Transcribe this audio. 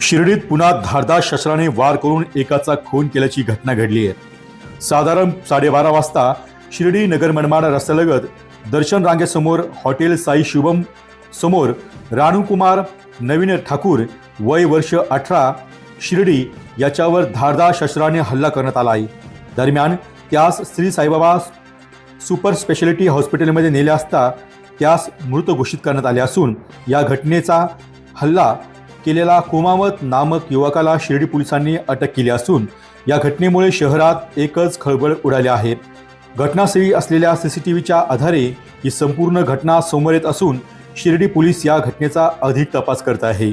शिर्डीत पुन्हा धारदार शस्त्राने वार करून एकाचा खून केल्याची घटना घडली आहे. साधारण साडेबारा वाजता शिर्डी नगर मनमाड रस्त्यालगत दर्शन रांगेसमोर हॉटेल साई शुभम समोर राणूकुमार नवीन ठाकूर वय वर्ष अठरा शिर्डी याच्यावर धारदार शस्त्राने हल्ला करण्यात आला आहे. दरम्यान त्यास श्री साईबाबा सुपर स्पेशालिटी हॉस्पिटलमध्ये नेले असता त्यास मृत घोषित करण्यात आले असून या घटनेचा हल्ला केलेला कोमावत नामक युवकाला शिर्डी पोलिसांनी अटक केली असून या घटनेमुळे शहरात एकच खळबळ उडाली आहे. घटनास्थळी असलेल्या सी सी टी व्हीच्या आधारे ही संपूर्ण घटना समोर येत असून शिर्डी पोलीस या घटनेचा अधिक तपास करत आहे.